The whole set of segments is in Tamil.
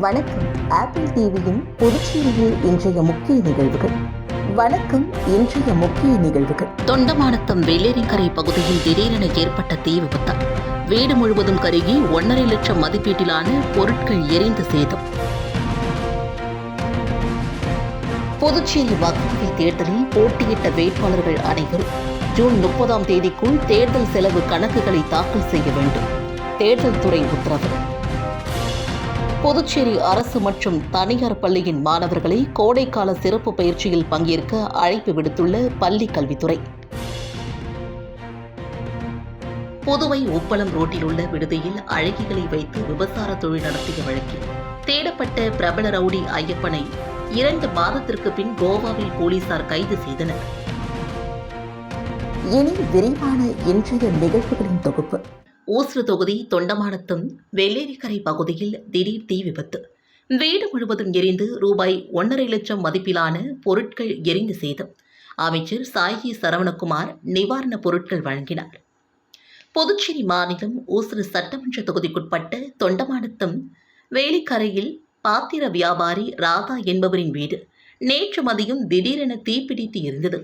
வணக்கம். ஆப்பிள் டிவியின் புதுச்சேரியில் இன்றைய முக்கிய நிகழ்வுகள். வணக்கம் இன்றைய முக்கிய நிகழ்வுகள். தொண்டமானத்தம் வெள்ளேரிக்கரை பகுதியில் திடீரென ஏற்பட்ட தீ விபத்து. வீடு முழுவதும் கருகி ஒன்றரை லட்சம் மதிப்பீட்டிலான பொருட்கள் எரிந்து சேதம். புதுச்சேரி மக்களவை தேர்தலில் போட்டியிட்ட வேட்பாளர்கள் அனைவரும் ஜூன் முப்பதாம் தேதிக்குள் தேர்தல் செலவு கணக்குகளை தாக்கல் செய்ய வேண்டும். தேர்தல் துறை உத்தரவு. புதுச்சேரி அரசு மற்றும் தனியார் பள்ளியின் மாணவர்களை கோடைக்கால சிறப்பு பயிற்சியில் பங்கேற்க அழைப்பு விடுத்துள்ள பள்ளி கல்வித்துறை. புதுவை உப்பளம் ரோட்டில் உள்ள விடுதியில் அழகிகளை வைத்து விபசார தொழில் நடத்திய வழக்கில் தேடப்பட்ட பிரபல ரவுடி ஐயப்பனை இரண்டு மாதத்திற்கு பின் கோவாவில் போலீசார் கைது செய்தனர். இனி விரிவான இன்றைய நிகழ்வுகளின் தொகுப்பு. ஊசுறு தொகுதி தொண்டமானத்தும் வெள்ளேரிக்கரை பகுதியில் திடீர் தீ விபத்து. வீடு முழுவதும் எரிந்து ரூபாய் ஒன்றரை லட்சம் மதிப்பிலான பொருட்கள் எரிந்து சேதம். அமைச்சர் சாயி சரவணகுமார் நிவாரணப் பொருட்கள் வழங்கினார். புதுச்சேரி மாநிலம் ஊசுறு சட்டமன்ற தொகுதிக்குட்பட்ட தொண்டமானத்தம் வேலிக்கரையில் பாத்திர வியாபாரி ராதா என்பவரின் வீடு நேற்று மதியம் திடீரென தீப்பிடித்து எரிந்தது.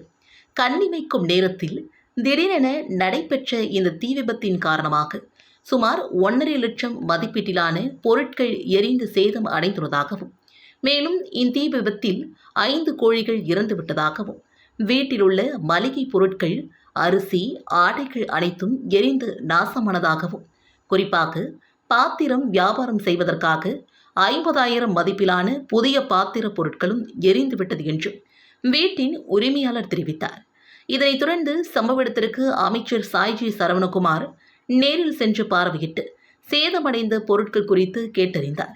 கண்ணிமைக்கும் நேரத்தில் திடீரென நடைபெற்ற இந்த தீ விபத்தின் காரணமாக சுமார் ஒன்றரை லட்சம் மதிப்பீட்டிலான பொருட்கள் எரிந்து சேதம் அடைந்துள்ளதாகவும் மேலும் இந்த தீ விபத்தில் ஐந்து கோழிகள் இறந்துவிட்டதாகவும் வீட்டில் உள்ள மளிகை பொருட்கள் அரிசி ஆடைகள் அனைத்தும் எரிந்து நாசமானதாகவும் குறிப்பாக பாத்திரம் வியாபாரம் செய்வதற்காக ஐம்பதாயிரம் மதிப்பிலான புதிய பாத்திர பொருட்களும் எரிந்துவிட்டது என்றும் வீட்டின் உரிமையாளர் தெரிவித்தார். இதனைத் தொடர்ந்து சம்பவ இடத்திற்கு அமைச்சர் சாய்ஜி சரவணகுமார் நேரில் சென்று பார்வையிட்டு சேதமடைந்த பொருட்கள் குறித்து கேட்டறிந்தார்.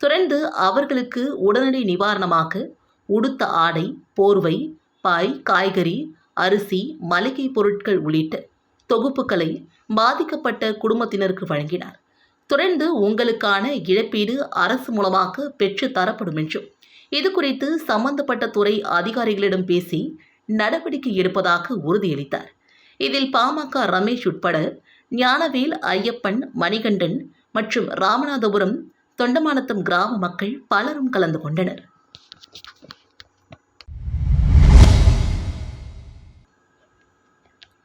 தொடர்ந்து அவர்களுக்கு உடனடி நிவாரணமாக உடுத்த ஆடை போர்வை பாய் காய்கறி அரிசி மளிகை பொருட்கள் உள்ளிட்ட தொகுப்புகளை பாதிக்கப்பட்ட குடும்பத்தினருக்கு வழங்கினார். தொடர்ந்து உங்களுக்கான இழப்பீடு அரசு மூலமாக பெற்று தரப்படும் என்றும் இது குறித்து சம்பந்தப்பட்ட துறை அதிகாரிகளிடம் பேசி நடவடிக்கை எடுப்பதாக உறுதியளித்தார். இதில் பாமக ரமேஷ் உட்பட ஞானவேல் ஐயப்பன் மணிகண்டன் மற்றும் ராமநாதபுரம் தொண்டமானத்தம் கிராம மக்கள் பலரும் கலந்து கொண்டனர்.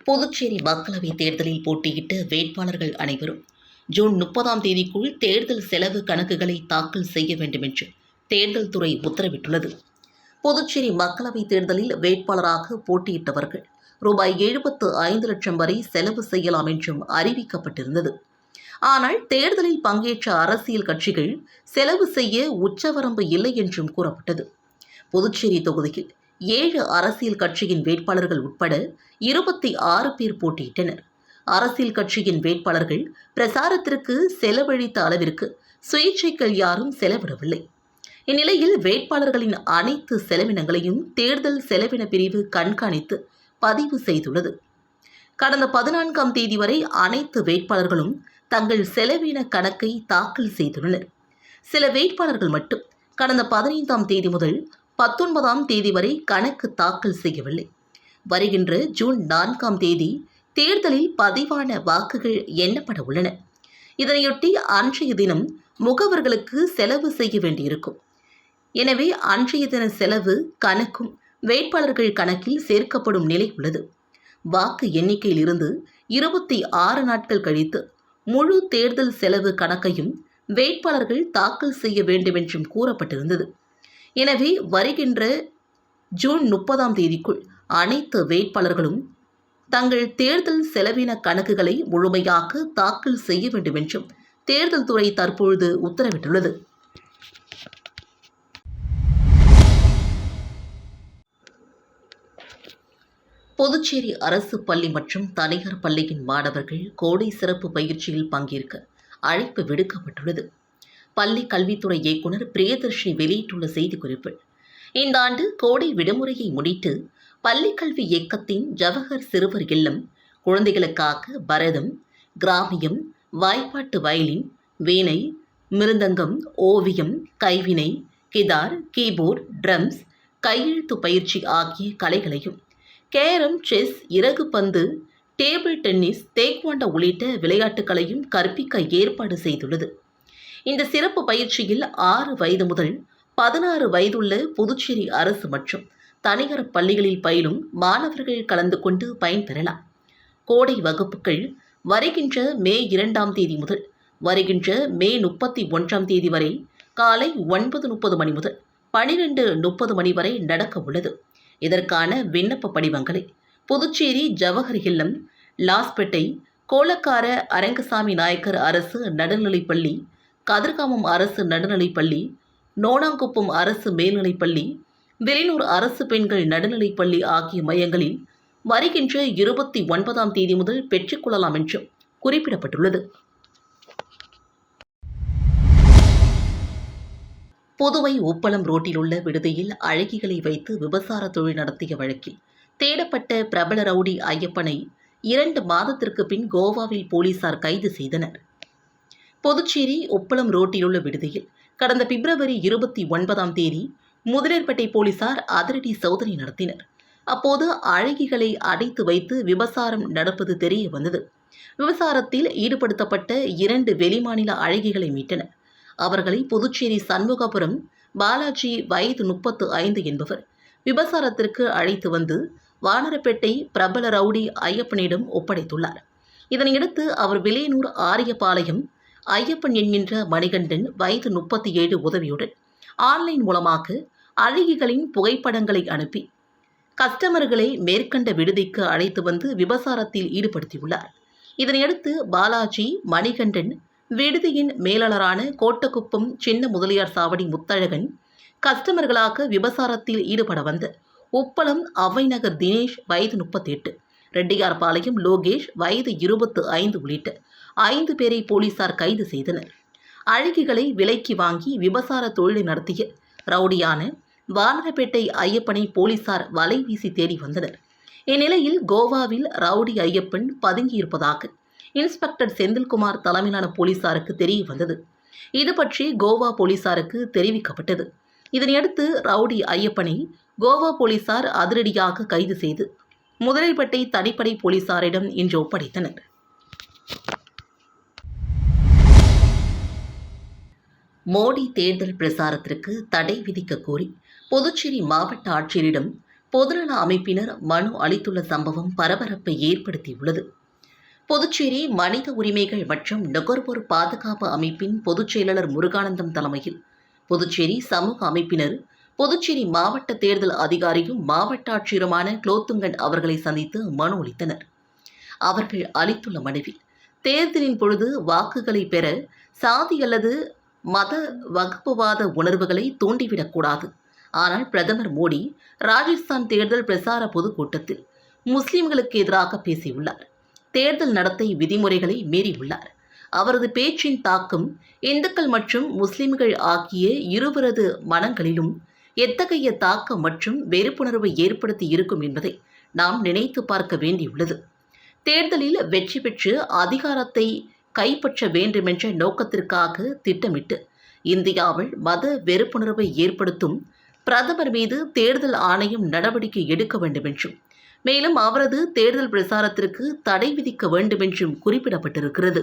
புதுச்சேரி மக்களவைத் தேர்தலில் போட்டியிட்ட வேட்பாளர்கள் அனைவரும் ஜூன் முப்பதாம் தேதிக்குள் தேர்தல் செலவு கணக்குகளை தாக்கல் செய்ய வேண்டும் என்று தேர்தல் துறை உத்தரவிட்டுள்ளது. புதுச்சேரி மக்களவைத் தேர்தலில் வேட்பாளராக போட்டியிட்டவர்கள் ரூபாய் எழுபத்து ஐந்து லட்சம் வரை செலவு செய்யலாம் என்றும் அறிவிக்கப்பட்டிருந்தது. ஆனால் தேர்தலில் பங்கேற்ற அரசியல் கட்சிகள் செலவு செய்ய உச்சவரம்பு இல்லை என்றும் கூறப்பட்டது. புதுச்சேரி தொகுதியில் ஏழு அரசியல் கட்சியின் வேட்பாளர்கள் உட்பட இருபத்தி ஆறு பேர் போட்டியிட்டனர். அரசியல் கட்சியின் வேட்பாளர்கள் பிரசாரத்திற்கு செலவழித்த அளவிற்கு சுயேட்சைகள் யாரும் செலவிடவில்லை. இந்நிலையில் வேட்பாளர்களின் அனைத்து செலவினங்களையும் தேர்தல் செலவின பிரிவு கண்காணித்து பதிவு செய்துள்ளது. கடந்த பதினான்காம் தேதி வரை அனைத்து வேட்பாளர்களும் தங்கள் செலவின கணக்கை தாக்கல் செய்துள்ளனர். சில வேட்பாளர்கள் மட்டும் கடந்த பதினைந்தாம் தேதி முதல் பத்தொன்பதாம் தேதி வரை கணக்கு தாக்கல் செய்யவில்லை. வருகின்ற ஜூன் நான்காம் தேதி தேர்தலில் பதிவான வாக்குகள் எண்ணப்பட உள்ளன. இதனையொட்டி அன்றைய தினம் முகவர்களுக்கு செலவு செய்ய வேண்டியிருக்கும். எனவே அன்றைய தின செலவு கணக்கும் வேட்பாளர்கள் கணக்கில் சேர்க்கப்படும் நிலை உள்ளது. வாக்கு எண்ணிக்கையில் இருந்து இருபத்தி ஆறு நாட்கள் கழித்து முழு தேர்தல் செலவு கணக்கையும் வேட்பாளர்கள் தாக்கல் செய்ய வேண்டும் என்றும் கூறப்பட்டிருந்தது. எனவே வருகின்ற ஜூன் முப்பதாம் தேதிக்குள் அனைத்து வேட்பாளர்களும் தங்கள் தேர்தல் செலவின கணக்குகளை முழுமையாக தாக்கல் செய்ய வேண்டுமென்றும் தேர்தல் துறை தற்பொழுது உத்தரவிட்டுள்ளது. புதுச்சேரி அரசு பள்ளி மற்றும் தனியார் பள்ளியின் மாணவர்கள் கோடை சிறப்பு பயிற்சியில் பங்கேற்க அழைப்பு விடுக்கப்பட்டுள்ளது. பள்ளி கல்வித்துறை இயக்குனர் பிரியதர்ஷினி வெளியிட்டுள்ள செய்திக்குறிப்பில் இந்த ஆண்டு கோடை விடுமுறையை முன்னிட்டு பள்ளி கல்வி இயக்கத்தின் ஜவஹர் சிறுவர் இல்லம் குழந்தைகளுக்காக பரதம் கிராமியம் வாய்ப்பாட்டு வயலின் வீணை மிருதங்கம் ஓவியம் கைவினை கிதார் கீபோர்ட் ட்ரம்ஸ் கையெழுத்து பயிற்சி ஆகிய கலைகளையும் கேரம் செஸ் இறகு பந்து டேபிள் டென்னிஸ் தேக்வாண்டா உள்ளிட்ட விளையாட்டுகளையும் கற்பிக்க ஏற்பாடு செய்துள்ளது. இந்த சிறப்பு பயிற்சியில் ஆறு வயது முதல் பதினாறு வயதுள்ள புதுச்சேரி அரசு மற்றும் தனியார் பள்ளிகளில் பயிலும் மாணவர்கள் கலந்து கொண்டு பயன்பெறலாம் கோடை வகுப்புகள் வருகின்ற மே இரண்டாம் தேதி முதல் வருகின்ற மே முப்பத்தி ஒன்றாம் தேதி வரை காலை ஒன்பது முப்பது மணி முதல் பனிரெண்டு முப்பது மணி வரை நடக்க உள்ளது இதற்கான விண்ணப்ப படிவங்களை புதுச்சேரி ஜவஹர் இல்லம் லாஸ்பேட்டை கோலக்கார அரங்கசாமி நாயக்கர் அரசு நடுநிலைப்பள்ளி கதிர்காமம் அரசு நடுநிலைப்பள்ளி நோனாங்குப்பம் அரசு மேல்நிலைப்பள்ளி வெளியூர் அரசு பெண்கள் நடுநிலைப்பள்ளி ஆகிய மையங்களில் வருகின்ற இருபத்தி ஒன்பதாம் தேதி முதல் பெற்றுக்கொள்ளலாம் என்றும் குறிப்பிடப்பட்டுள்ளது. புதுவை உப்பளம் ரோட்டில் உள்ள விடுதியில் அழகிகளை வைத்து விபசார தொழில் நடத்திய வழக்கில் தேடப்பட்ட பிரபல ரவுடி ஐயப்பனை இரண்டு மாதத்திற்கு பின் கோவாவில் போலீசார் கைது செய்தனர். புதுச்சேரி உப்பளம் ரோட்டில் உள்ள விடுதியில் கடந்த பிப்ரவரி இருபத்தி ஒன்பதாம் தேதி முதலியர்பேட்டை போலீசார் அதிரடி சோதனை நடத்தினர். அப்போது அழகிகளை அடைத்து வைத்து விபசாரம் நடப்பது தெரிய வந்தது. விவசாரத்தில் ஈடுபடுத்தப்பட்ட இரண்டு வெளிமாநில அழகிகளை மீட்டனர். அவர்களை புதுச்சேரி சண்முகபுரம் பாலாஜி வயது முப்பத்து ஐந்து என்பவர் விபசாரத்திற்கு அழைத்து வந்து வானரப்பேட்டை பிரபல ரவுடி ஐயப்பனிடம் ஒப்படைத்துள்ளார். இதனையடுத்து அவர் விலையனூர் ஆரியபாளையம் ஐயப்பன் என்கின்ற மணிகண்டன் வயது முப்பத்தி ஏழு உதவியுடன் ஆன்லைன் மூலமாக அழகிகளின் புகைப்படங்களை அனுப்பி கஸ்டமர்களை மேற்கண்ட விடுதிக்கு அழைத்து வந்து விபசாரத்தில் ஈடுபடுத்தியுள்ளார். இதனையடுத்து பாலாஜி மணிகண்டன் விடுதியின் மேலாளரான கோட்டக்குப்பம் சின்ன முதலியார் சாவடி முத்தழகன் கஸ்டமர்களாக விபசாரத்தில் ஈடுபட வந்த உப்பளம் அவ்வைநகர் தினேஷ் வயது முப்பத்தி எட்டு ரெட்டியார்பாளையம் லோகேஷ் வயது இருபத்து ஐந்து உள்ளிட்ட ஐந்து பேரை போலீசார் கைது செய்தனர். அழகிகளை விலைக்கு வாங்கி விபசார தொழிலை நடத்திய ரவுடியான வானரப்பேட்டை ஐயப்பனை போலீசார் வலை வீசி தேடி வந்தனர். இந்நிலையில் கோவாவில் ரவுடி ஐயப்பன் பதுங்கியிருப்பதாக இன்ஸ்பெக்டர் செந்தில்குமார் தலைமையிலான போலீசாருக்கு தெரிய வந்தது. இது பற்றி கோவா போலீசாருக்கு தெரிவிக்கப்பட்டது. இதனையடுத்து ரவுடி ஐயப்பனை கோவா போலீசார் அதிரடியாக கைது செய்து முதலைப்பட்டை தனிப்படை போலீசாரிடம் இன்று ஒப்படைத்தனர். மோடி தேர்தல் பிரசாரத்திற்கு தடை விதிக்க கோரி புதுச்சேரி மாவட்ட ஆட்சியரிடம் பொதுநல அமைப்பினர் மனு அளித்துள்ள சம்பவம் பரபரப்பை ஏற்படுத்தியுள்ளது. புதுச்சேரி மனித உரிமைகள் மற்றும் நுகர்வோர் பாதுகாப்பு அமைப்பின் பொதுச் செயலாளர் முருகானந்தம் தலைமையில் புதுச்சேரி சமூக அமைப்பினர் புதுச்சேரி மாவட்ட தேர்தல் அதிகாரியும் மாவட்ட ஆட்சியருமான குலோத்துங்கன் அவர்களை சந்தித்து மனு அளித்தனர். அவர்கள் அளித்துள்ள மனுவில் தேர்தலின் பொழுது வாக்குகளை பெற சாதி அல்லது மத வகுப்புவாத உணர்வுகளை தூண்டிவிடக்கூடாது ஆனால் பிரதமர் மோடி ராஜஸ்தான் தேர்தல் பிரசார பொதுக்கூட்டத்தில் முஸ்லிம்களுக்கு எதிராக பேசியுள்ளார். தேர்தல் நடத்தை விதிமுறைகளை மீறியுள்ளார் அவரது பேச்சின் தாக்கம் இந்துக்கள் மற்றும் முஸ்லிம்கள் ஆகிய இருவரது மனங்களிலும் எத்தகைய தாக்கம் மற்றும் வெறுப்புணர்வை ஏற்படுத்தி இருக்கும் என்பதை நாம் நினைத்து பார்க்க வேண்டியுள்ளது. தேர்தலில் வெற்றி பெற்று அதிகாரத்தை கைப்பற்ற வேண்டுமென்ற நோக்கத்திற்காக திட்டமிட்டு இந்தியாவில் மத வெறுப்புணர்வை ஏற்படுத்தும் பிரதமர் மீது தேர்தல் ஆணையம் நடவடிக்கை எடுக்க வேண்டுமென்றும் மேலும் அவரது தேர்தல் பிரசாரத்திற்கு தடை விதிக்க வேண்டும் என்றும் குறிப்பிடப்பட்டிருக்கிறது.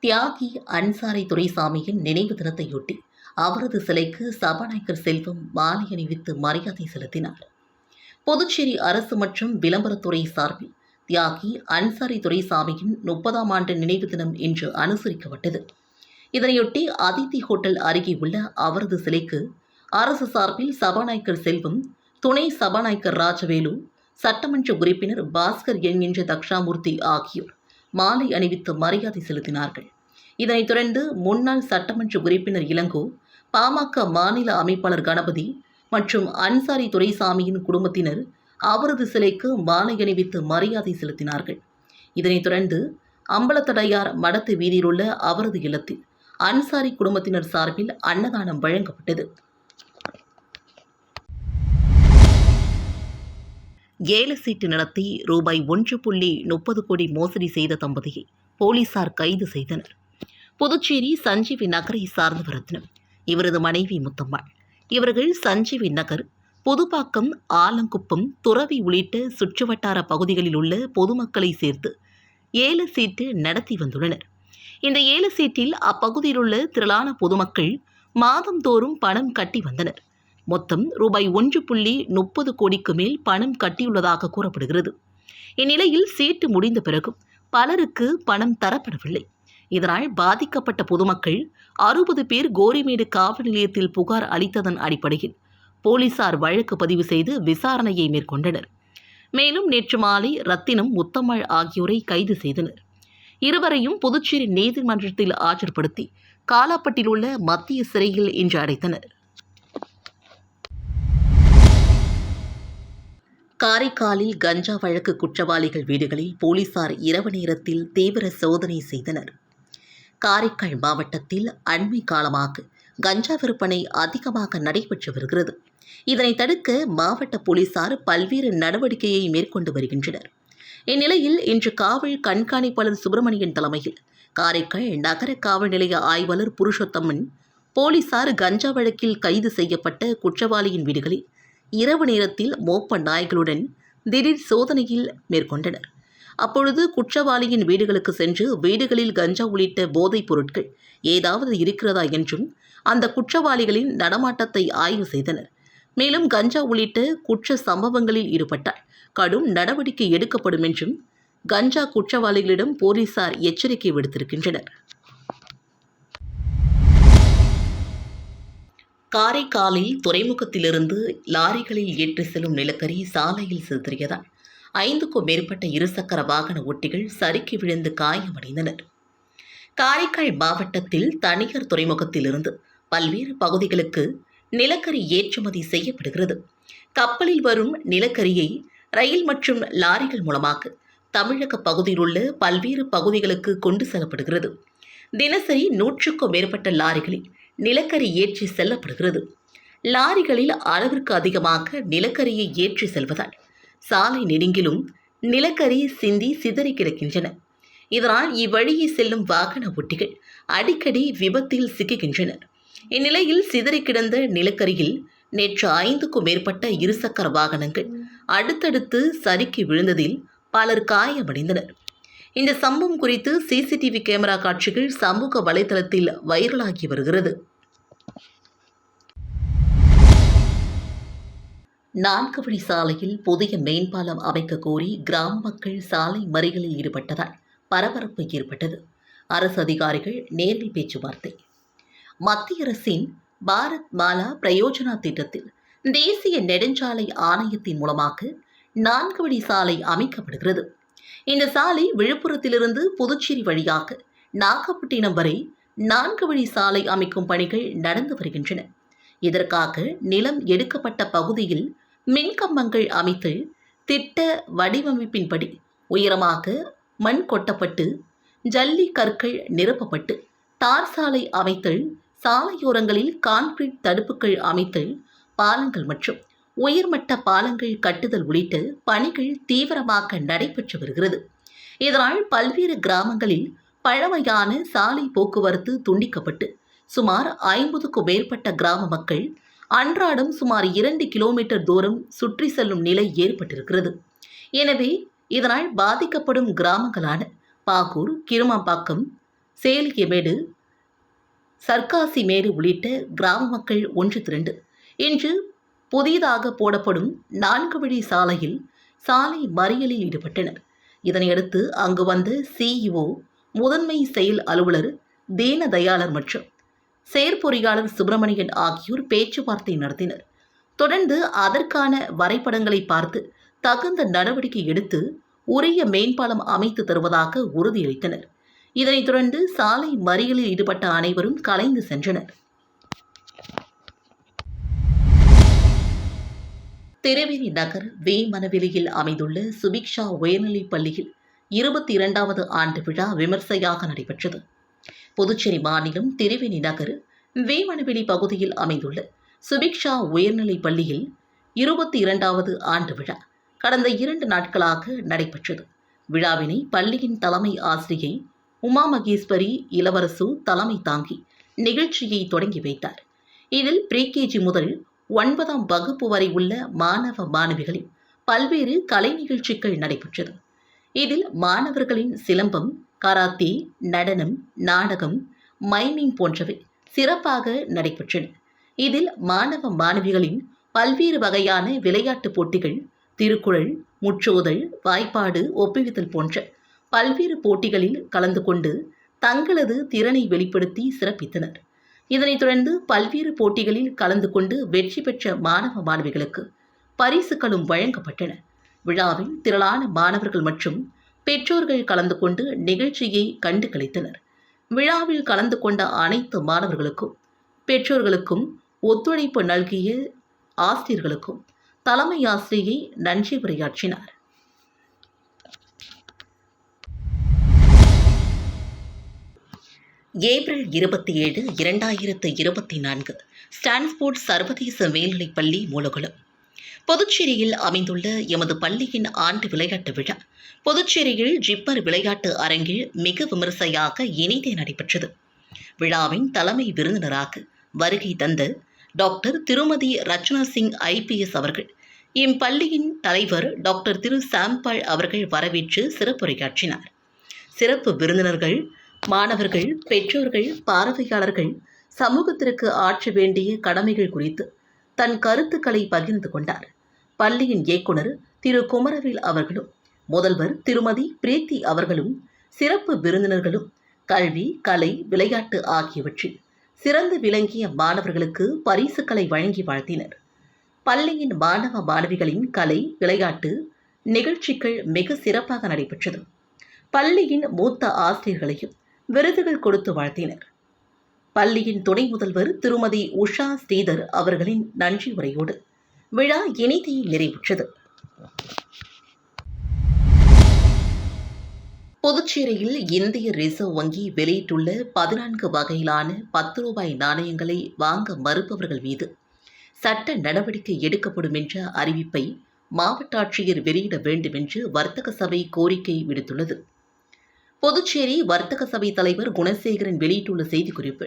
தியாகி அன்சாரி துரைசாமியின் நினைவு தினத்தையொட்டி அவரது சிலைக்கு சபாநாயகர் செல்வம் மாலை அணிவித்து மரியாதை செலுத்தினார். புதுச்சேரி அரசு மற்றும் விளம்பரத்துறை சார்பில் தியாகி அன்சாரி துரைசாமியின் முப்பதாம் ஆண்டு நினைவு தினம் இன்று அனுசரிக்கப்பட்டது. இதனையொட்டி அதித்தி ஹோட்டல் அருகே உள்ள அவரது சிலைக்கு அரசு சார்பில் சபாநாயகர் செல்வம் துணை சபாநாயகர் ராஜவேலு சட்டமன்ற உறுப்பினர் பாஸ்கர் என்கின்ற தக்ஷாமூர்த்தி ஆகியோர் மாலை அணிவித்து மரியாதை செலுத்தினார்கள். இதனைத் தொடர்ந்து முன்னாள் சட்டமன்ற உறுப்பினர் இளங்கோ பாமக மாநில அமைப்பாளர் கணபதி மற்றும் அன்சாரி துரைசாமியின் குடும்பத்தினர் அவரது சிலைக்கு மாலை அணிவித்து மரியாதை செலுத்தினார்கள். இதனைத் தொடர்ந்து அம்பலத்தடையார் மடத்து வீதியிலுள்ள அவரது இல்லத்தில் அன்சாரி குடும்பத்தினர் சார்பில் அன்னதானம் வழங்கப்பட்டது. ஏல சீட்டு நடத்தி ரூபாய் ஒன்று புள்ளி முப்பது கோடி மோசடி செய்த தம்பதியை போலீசார் கைது செய்தனர். புதுச்சேரி சஞ்சீவி நகரை சார்ந்த ரத்னம் இவரது மனைவி முத்தம்மாள். இவர்கள் சஞ்சீவி நகர் புதுப்பாக்கம் ஆலங்குப்பம் துறவி உள்ளிட்ட சுற்றுவட்டார பகுதிகளில் உள்ள பொதுமக்களை சேர்த்து ஏல சீட்டு நடத்தி வந்துள்ளனர். இந்த ஏல சீட்டில் அப்பகுதியில் உள்ள திரளான பொதுமக்கள் மாதந்தோறும் பணம் கட்டி வந்தனர். மொத்தம் ரூபாய் ஒன்று புள்ளி முப்பது கோடிக்கு மேல் பணம் கட்டியுள்ளதாக கூறப்படுகிறது. இந்நிலையில் சீட்டு முடிந்த பிறகும் பலருக்கு பணம் தரப்படவில்லை. இதனால் பாதிக்கப்பட்ட பொதுமக்கள் அறுபது பேர் கோரிமேடு காவல் நிலையத்தில் புகார் அளித்ததன் அடிப்படையில் போலீசார் வழக்கு பதிவு செய்து விசாரணையை மேற்கொண்டனர். மேலும் நேற்று மாலை ரத்தினம் முத்தம்மாள் ஆகியோரை கைது செய்தனர். இருவரையும் புதுச்சேரி நீதிமன்றத்தில் ஆஜர்படுத்தி காலாப்பட்டில் உள்ள மத்திய சிறையில் இன்று அடைத்தனர். காரைக்காலில் கஞ்சா வழக்கு குற்றவாளிகள் வீடுகளில் போலீசார் இரவு நேரத்தில் தீவிர சோதனை செய்தனர். காரைக்கால் மாவட்டத்தில் அண்மை காலமாக கஞ்சா விற்பனை அதிகமாக நடைபெற்று வருகிறது. இதனை தடுக்க மாவட்ட போலீசார் பல்வேறு நடவடிக்கையை மேற்கொண்டு வருகின்றனர். இந்நிலையில் இன்று காவல் கண்காணிப்பாளர் சுப்பிரமணியன் தலைமையில் காரைக்கால் நகர காவல் நிலைய ஆய்வாளர் புருஷோத்தமன் போலீசார் கஞ்சா வழக்கில் கைது செய்யப்பட்ட குற்றவாளியின் வீடுகளில் இரவு நேரத்தில் மோப்ப நாய்களுடன் திடீர் சோதனையில் மேற்கொண்டனர். அப்பொழுது குற்றவாளியின் வீடுகளுக்கு சென்று வீடுகளில் கஞ்சா உள்ளிட்ட போதைப் பொருட்கள் ஏதாவது இருக்கிறதா என்றும் அந்த குற்றவாளிகளின் நடமாட்டத்தை ஆய்வு செய்தனர். மேலும் கஞ்சா உள்ளிட்ட குற்ற சம்பவங்களில் ஈடுபட்டால் கடும் நடவடிக்கை எடுக்கப்படும் என்றும் கஞ்சா குற்றவாளிகளிடம் போலீசார் எச்சரிக்கை விடுத்திருக்கின்றனர். காரைக்காலில் துறைமுகத்திலிருந்து லாரிகளில் ஏற்றி செல்லும் நிலக்கரி சாலையில் சிதறியதால் ஐந்துக்கும் மேற்பட்ட இருசக்கர வாகன ஓட்டிகள் சறுக்கி விழுந்து காயமடைந்தனர். காரைக்கால் மாவட்டத்தில் தனியார் துறைமுகத்திலிருந்து பல்வேறு பகுதிகளுக்கு நிலக்கரி ஏற்றுமதி செய்யப்படுகிறது. கப்பலில் வரும் நிலக்கரியை ரயில் மற்றும் லாரிகள் மூலமாக தமிழக பகுதியில் உள்ள பல்வேறு பகுதிகளுக்கு கொண்டு செல்லப்படுகிறது. தினசரி நூற்றுக்கும் மேற்பட்ட லாரிகளில் நிலக்கரி ஏற்றி செல்லப்படுகிறது. லாரிகளில் அளவிற்கு அதிகமாக நிலக்கரியை ஏற்றி செல்வதால் சாலை நெடுங்கிலும் நிலக்கரி சிந்தி சிதறி கிடக்கின்றன. இதனால் இவ்வழியே செல்லும் வாகன ஓட்டிகள் அடிக்கடி விபத்தில் சிக்குகின்றனர். இந்நிலையில் சிதறி கிடந்த நிலக்கரியில் நேற்று ஐந்துக்கும் மேற்பட்ட இருசக்கர வாகனங்கள் அடுத்தடுத்து சறுக்கி விழுந்ததில் பலர் காயமடைந்தனர். இந்த சம்பவம் குறித்து சிசிடிவி கேமரா காட்சிகள் சமூக வலைதளத்தில் வைரலாகி வருகிறது. நான்கு வழி சாலையில் புதிய மேம்பாலம் அமைக்க கோரி கிராம மக்கள் சாலை மறிகளில் ஈடுபட்டதால் பரபரப்பு ஏற்பட்டது. அரசு அதிகாரிகள் நேரில் பேச்சுவார்த்தை. மத்திய அரசின் பாரத் மாலா பிரயோஜனா திட்டத்தில் தேசிய நெடுஞ்சாலை ஆணையத்தின் மூலமாக நான்கு வழி சாலை அமைக்கப்படுகிறது. இந்த சாலை விழுப்புரத்திலிருந்து புதுச்சேரி வழியாக நாகப்பட்டினம் வரை நான்கு வழி சாலை அமைக்கும் பணிகள் நடந்து வருகின்றன. இதற்காக நிலம் எடுக்கப்பட்ட பகுதியில் மின்கம்பங்கள் அமைத்து திட்ட வடிவமைப்பின்படி உயரமாக மண் கொட்டப்பட்டு ஜல்லி கற்கள் நிரப்பப்பட்டு தார் சாலை அமைத்தல் சாலையோரங்களில் கான்கிரீட் தடுப்புகள் அமைத்தல் பாலங்கள் மற்றும் உயர்மட்ட பாலங்கள் கட்டுதல் உள்ளிட்ட பணிகள் தீவிரமாக நடைபெற்று வருகிறது. இதனால் பல்வேறு கிராமங்களில் பழமையான சாலை போக்குவரத்து துண்டிக்கப்பட்டு சுமார் ஐம்பதுக்கும் மேற்பட்ட கிராம மக்கள் அன்றாடம் சுமார் இரண்டு கிலோமீட்டர் தூரம் சுற்றி செல்லும் நிலை ஏற்பட்டிருக்கிறது. எனவே இதனால் பாதிக்கப்படும் கிராமங்களான பாகூர் கிருமாம்பாக்கம் சேலியமேடு சர்க்காசிமேடு உள்ளிட்ட கிராம மக்கள் ஒன்று திரண்டு இன்று புதிதாக போடப்படும் நான்கு வழி சாலையில் சாலை மறியலில் ஈடுபட்டனர். இதனையடுத்து அங்கு வந்த சிஇஓ முதன்மை செயல் அலுவலர் தீனதயாளர் மற்றும் செயற்பொறியாளர் சுப்பிரமணியன் ஆகியோர் பேச்சுவார்த்தை நடத்தினர். தொடர்ந்து அதற்கான வரைபடங்களை பார்த்து தகுந்த நடவடிக்கை எடுத்து உரிய மேம்பாலம் அமைத்து தருவதாக உறுதியளித்தனர். இதனைத் தொடர்ந்து சாலை மறியலில் ஈடுபட்ட அனைவரும் கலைந்து சென்றனர். திருவேணி நகர் வேமனவெளியில் அமைந்துள்ள சுபிக்ஷா உயர்நிலைப் பள்ளியில் இருபத்தி இரண்டாவது ஆண்டு விழா விமர்சையாக நடைபெற்றது. புதுச்சேரி மாநிலம் திருவேணி நகர் வேமனவெளி பகுதியில் அமைந்துள்ள சுபிக்ஷா உயர்நிலைப் பள்ளியில் இருபத்தி இரண்டாவது ஆண்டு விழா கடந்த இரண்டு நாட்களாக நடைபெற்றது. விழாவினை பள்ளியின் தலைமை ஆசிரியை உமா மகேஸ்வரி இளவரசு தலைமை தாங்கி நிகழ்ச்சியை தொடங்கி வைத்தார். இதில் பிரிகேஜி முதல் ஒன்பதாம் வகுப்பு வரை உள்ள மாணவ மாணவிகளின் பல்வேறு கலை நிகழ்ச்சிகள் நடைபெற்றது. இதில் மாணவர்களின் சிலம்பம் கராத்தே நடனம் நாடகம் மைமிங் போன்றவை சிறப்பாக நடைபெற்றன. இதில் மாணவ மாணவிகளின் பல்வேறு வகையான விளையாட்டுப் போட்டிகள் திருக்குறள் முற்றோதல் வாய்ப்பாடு ஒப்புவித்தல் போன்ற பல்வேறு போட்டிகளில் கலந்து கொண்டு தங்களது திறனை வெளிப்படுத்தி சிறப்பித்தனர். இதனைத் தொடர்ந்து பல்வேறு போட்டிகளில் கலந்து கொண்டு வெற்றி பெற்ற மாணவ மாணவிகளுக்கு பரிசுகளும் வழங்கப்பட்டன. விழாவில் திரளான மாணவர்கள் மற்றும் பெற்றோர்கள் கலந்து கொண்டு நிகழ்ச்சியை கண்டு கழித்தனர் விழாவில் கலந்து கொண்ட அனைத்து மாணவர்களுக்கும் பெற்றோர்களுக்கும் ஒத்துழைப்பு நல்கிய ஆசிரியர்களுக்கும் தலைமை ஆசிரியை நன்றி உரையாற்றினார். ஏப்ரல் இருபத்தி ஏழு இரண்டாயிரத்து இருபத்தி நான்கு. ஸ்டான்ஸ்போர்ட் சர்வதேச மேல்நிலைப் பள்ளி மூலகுளம். புதுச்சேரியில் அமைந்துள்ள எமது பள்ளியின் ஆண்டு விளையாட்டு விழா. புதுச்சேரியில் ஜிப்பர் விளையாட்டு அரங்கில் மிக விமரிசையாக இனிதே நடைபெற்றது. விழாவின் தலைமை விருந்தினராக வருகை தந்த டாக்டர் திருமதி ரச்சனா சிங் ஐபிஎஸ் அவர்கள் இப்பள்ளியின் தலைவர் டாக்டர் திரு சாம்பாள் அவர்கள் வரவேற்று சிறப்புரையாற்றினார். சிறப்பு விருந்தினர்கள் மாணவர்கள் பெற்றோர்கள் பார்வையாளர்கள் சமூகத்திற்கு ஆற்ற வேண்டிய கடமைகள் குறித்து தன் கருத்துக்களை பகிர்ந்து கொண்டார். பள்ளியின் இயக்குனர் திரு. குமரவேல் அவர்களும் முதல்வர் திருமதி பிரீத்தி அவர்களும் சிறப்பு விருந்தினர்களும் கல்வி கலை விளையாட்டு ஆகியவற்றில் சிறந்து விளங்கிய மாணவர்களுக்கு பரிசுகளை வழங்கி வாழ்த்தினர். பள்ளியின் மாணவ மாணவிகளின் கலை விளையாட்டு நிகழ்ச்சிகள் மிக சிறப்பாக நடைபெற்றது. பள்ளியின் மூத்த ஆசிரியர்களையும் விருதுகள் கொடுத்து வாழ்த்தினர். பள்ளியின் துணை முதல்வர் திருமதி உஷா ஸ்ரீதர் அவர்களின் நன்றி உரையோடு விழா இனிதே நிறைவுற்றது. புதுச்சேரியில் இந்திய ரிசர்வ் வங்கி வெளியிட்டுள்ள பதினான்கு வகையிலான பத்து ரூபாய் நாணயங்களை வாங்க மறுப்பவர்கள் மீது சட்ட நடவடிக்கை எடுக்கப்படும் என்ற அறிவிப்பை மாவட்ட ஆட்சியர் வெளியிட வேண்டும் என்று வர்த்தக சபை கோரிக்கை விடுத்துள்ளது. புதுச்சேரி வர்த்தக சபை தலைவர் குணசேகரன் வெளியிட்டுள்ள செய்திக்குறிப்பு.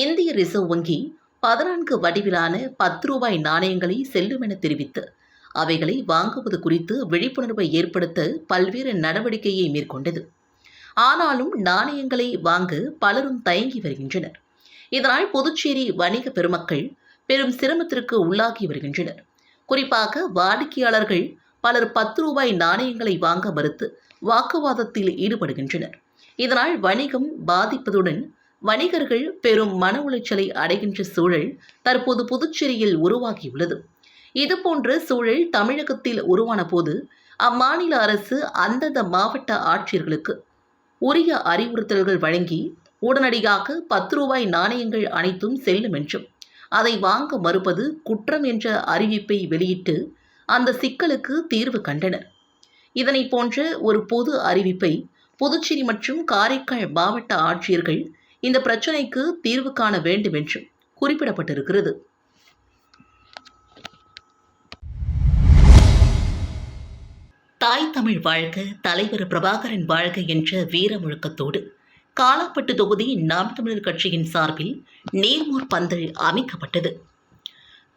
இந்திய ரிசர்வ் வங்கி பதினான்கு வடிவிலான பத்து ரூபாய் நாணயங்களை செல்லும் என தெரிவித்து அவைகளை வாங்குவது குறித்து விழிப்புணர்வை ஏற்படுத்த பல்வேறு நடவடிக்கையை மேற்கொண்டது. ஆனாலும் நாணயங்களை வாங்க பலரும் தயங்கி வருகின்றனர். இதனால் புதுச்சேரி வணிக பெருமக்கள் பெரும் சிரமத்திற்கு உள்ளாகி வருகின்றனர். குறிப்பாக வாடிக்கையாளர்கள் பலர் பத்து ரூபாய் நாணயங்களை வாங்க மறுத்து வாக்குவாதத்தில் ஈடுபடுகின்றனர். இதனால் வணிகம் பாதிப்பதுடன் வணிகர்கள் பெரும் மன உளைச்சலை அடைகின்ற சூழல் தற்போது புதுச்சேரியில் உருவாகியுள்ளது. இதுபோன்ற சூழல் தமிழகத்தில் உருவான போது அம்மாநில அரசு அந்தந்த மாவட்ட ஆட்சியர்களுக்கு உரிய அறிவுறுத்தல்கள் வழங்கி உடனடியாக பத்து ரூபாய் நாணயங்கள் அனைத்தும் செல்லும் என்றும் அதை வாங்க மறுப்பது குற்றம் என்ற அறிவிப்பை வெளியிட்டு அந்த சிக்கலுக்கு தீர்வு கண்டனர். இதனை போன்ற ஒரு பொது அறிவிப்பை புதுச்சேரி மற்றும் காரைக்கால் மாவட்ட ஆட்சியர்கள் இந்த பிரச்சினைக்கு தீர்வு காண வேண்டும் என்றும் குறிப்பிடப்பட்டிருக்கிறது. தாய் தமிழ் வாழ்க தலைவர் பிரபாகரன் வாழ்க என்ற வீர முழக்கத்தோடு காலாப்பட்டு தொகுதி நாம் தமிழர் கட்சியின் சார்பில் நீர்மூர் பந்தல் அமைக்கப்பட்டது.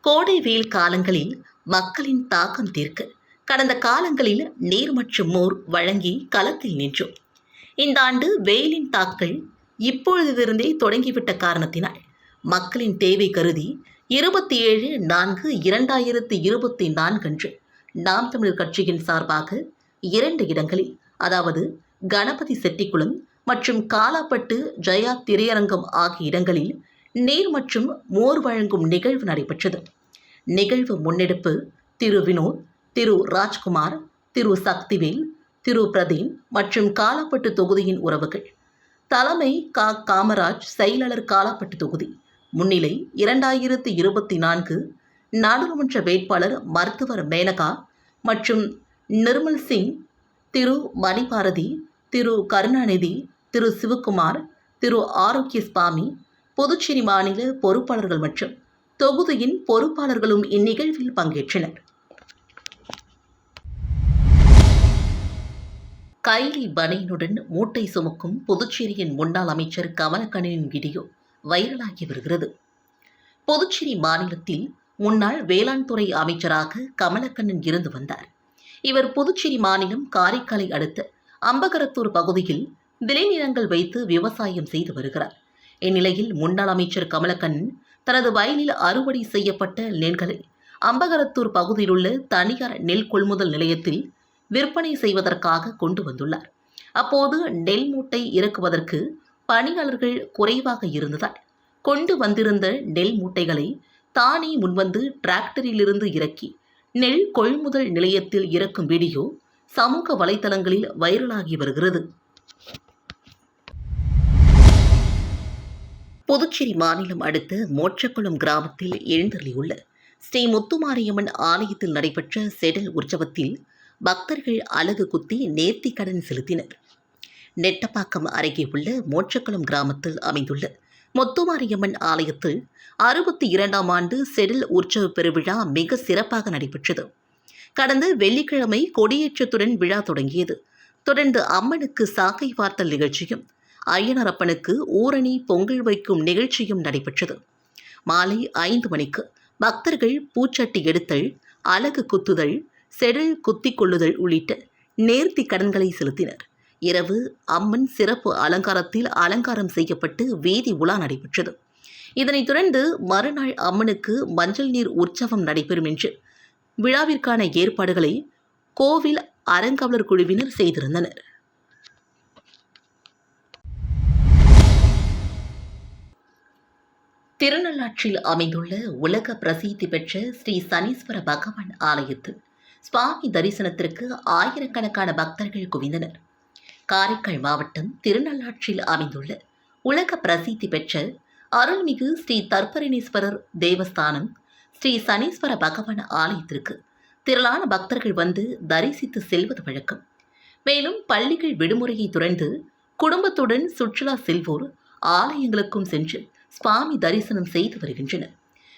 கோடை வெயில் காலங்களில் மக்களின் தாக்கம் தீர்க்க கடந்த காலங்களில் நீர் மற்றும் மோர் வழங்கி களத்தில் நின்றோம். இந்த ஆண்டு வெயிலின் தாக்கல் இப்பொழுதிலிருந்தே தொடங்கிவிட்ட காரணத்தினால் மக்களின் தேவை கருதி இருபத்தி ஏழு நான்கு இரண்டாயிரத்து இருபத்தி நான்கன்று நாம் தமிழர் கட்சியின் சார்பாக இரண்டு இடங்களில் அதாவது கணபதி செட்டிக்குளம் மற்றும் காலாப்பட்டு ஜெயா திரையரங்கம் ஆகிய இடங்களில் நீர் மற்றும் மோர் வழங்கும் நிகழ்வு நடைபெற்றது. நிகழ்வு முன்னெடுப்பு திரு வினோத் திரு ராஜ்குமார் திரு சக்திவேல் திரு பிரதீன் மற்றும் காலாப்பட்டு தொகுதியின் உறவுகள். தலைமை கா காமராஜ் செயலாளர் காலாப்பட்டு தொகுதி. முன்னிலை இரண்டாயிரத்து இருபத்தி நான்கு நாடாளுமன்ற வேட்பாளர் மருத்துவர் மேனகா மற்றும் நிர்மல் சிங் திரு மணிபாரதி திரு கருணாநிதி திரு சிவகுமார் திரு ஆரோக்கிய சுவாமி புதுச்சேரி மாநில பொறுப்பாளர்கள் மற்றும் தொகுதியின் பொறுப்பாளர்களும் இந்நிகழ்வில் பங்கேற்றனர். கைலி பனியனுடன் மூட்டை சுமக்கும் புதுச்சேரியின் முன்னாள் அமைச்சர் கமலக்கண்ணனின் வீடியோ வைரலாகி வருகிறது. புதுச்சேரி மாநிலத்தில் முன்னாள் வேளாண் துறை அமைச்சராக கமலக்கண்ணன் இருந்து வந்தார். இவர் புதுச்சேரி மாநிலம் காரைக்காலை அடுத்த அம்பகரத்தூர் பகுதியில் விளைநிலங்கள் வைத்து விவசாயம் செய்து வருகிறார். இந்நிலையில் முன்னாள் அமைச்சர் கமலக்கண்ணன் தனது வயலில் அறுவடை செய்யப்பட்ட நெல்களை அம்பகரத்தூர் பகுதியிலுள்ள தனியார் நெல் கொள்முதல் நிலையத்தில் விற்பனை செய்வதற்காக கொண்டு வந்துள்ளார். அப்போது நெல் மூட்டை இறக்குவதற்கு பணியாளர்கள் குறைவாக இருந்ததால் கொண்டு வந்திருந்த நெல் மூட்டைகளை தானே முன்வந்து டிராக்டரிலிருந்து இறக்கி நெல் கொள்முதல் நிலையத்தில் இறக்கும் வீடியோ சமூக வலைதளங்களில் வைரலாகி வருகிறது. புதுச்சேரி மாநிலம் அடுத்த மோட்சக்குளம் கிராமத்தில் எழுந்தருளியுள்ள ஸ்ரீ முத்துமாரியம்மன் ஆலயத்தில் நடைபெற்ற செடல் உற்சவத்தில் பக்தர்கள் அலகு குத்தி நேர்த்தி கடன் செலுத்தினர். நெட்டப்பாக்கம் அருகே உள்ள மோட்சக்குளம் கிராமத்தில் அமைந்துள்ள முத்துமாரியம்மன் ஆலயத்தில் அறுபத்தி இரண்டாம் ஆண்டு செடில் உற்சவ பெருவிழா மிக சிறப்பாக நடைபெற்றது. கடந்த வெள்ளிக்கிழமை கொடியேற்றத்துடன் விழா தொடங்கியது. தொடர்ந்து அம்மனுக்கு சாக்கை வார்த்தல் நிகழ்ச்சியும் ஐயனரப்பனுக்கு ஊரணி பொங்கல் வைக்கும் நிகழ்ச்சியும் நடைபெற்றது. மாலை ஐந்து மணிக்கு பக்தர்கள் பூச்சட்டி எடுத்தல் அலகு குத்துதல் செடில் குத்தி கொள்ளுதல் உள்ளிட்ட நேர்த்தி கடன்களை செலுத்தினர். இரவு அம்மன் சிறப்பு அலங்காரத்தில் அலங்காரம் செய்யப்பட்டு வீதி உலா நடைபெற்றது. இதனைத் தொடர்ந்து மறுநாள் அம்மனுக்கு மஞ்சள் நீர் உற்சவம் நடைபெறும் என்று விழாவிற்கான ஏற்பாடுகளை கோவில் அறங்காவலர் குழுவினர் செய்திருந்தனர். திருநள்ளாற்றில் அமைந்துள்ள உலக பிரசித்தி பெற்ற ஸ்ரீ சனீஸ்வர பகவான் ஆலயத்தில் சுவாமி தரிசனத்திற்கு ஆயிரக்கணக்கான பக்தர்கள் குவிந்தனர். காரைக்கால் மாவட்டம் திருநள்ளாற்றில் அமைந்துள்ள உலக பிரசித்தி பெற்ற அருள்மிகு ஸ்ரீ தர்ப்பரணீஸ்வரர் தேவஸ்தானம் ஸ்ரீ சனீஸ்வர பகவான் ஆலயத்திற்கு திரளான பக்தர்கள் வந்து தரிசித்து செல்வது வழக்கம். மேலும் பள்ளிகள் விடுமுறையை துறந்து குடும்பத்துடன் சுற்றுலா செல்வோர் ஆலயங்களுக்கும் சென்று சுவாமி தரிசனம் செய்து வருகின்றனர்.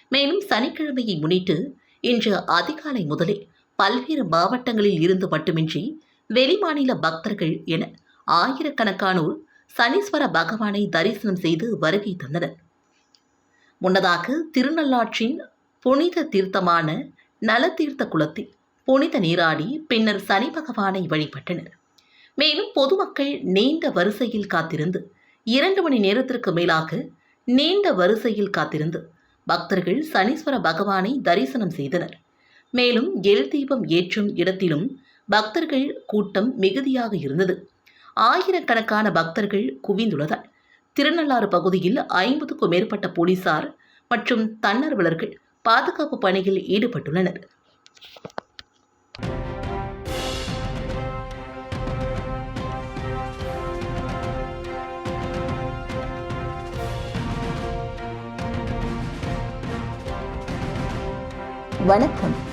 மேலும் சனிக்கிழமையை முன்னிட்டு இன்று அதிகாலை முதலே பல்வேறு மாவட்டங்களில் இருந்து மட்டுமின்றி வெளிமாநில பக்தர்கள் என ஆயிரக்கணக்கானோர் சனீஸ்வர பகவானை தரிசனம் செய்து வருகை தந்தனர். முன்னதாக திருநள்ளாற்றின் புனித தீர்த்தமான நலதீர்த்த குளத்தில் புனித நீராடி பின்னர் சனி பகவானை வழிபட்டனர். மேலும் பொதுமக்கள் நீண்ட வரிசையில் காத்திருந்து இரண்டு மணி நேரத்திற்கு மேலாக நீண்ட வரிசையில் காத்திருந்து பக்தர்கள் சனீஸ்வர பகவானை தரிசனம் செய்தனர். மேலும் எல் தீபம் ஏற்றும் இடத்திலும் பக்தர்கள் கூட்டம் மிகுதியாக இருந்தது. ஆயிரக்கணக்கான பக்தர்கள் குவிந்துள்ளதால் திருநள்ளாறு பகுதியில் ஐம்பதுக்கும் மேற்பட்ட போலீசார் மற்றும் தன்னார்வலர்கள் பாதுகாப்பு பணியில் ஈடுபட்டுள்ளனர். வணக்கம்.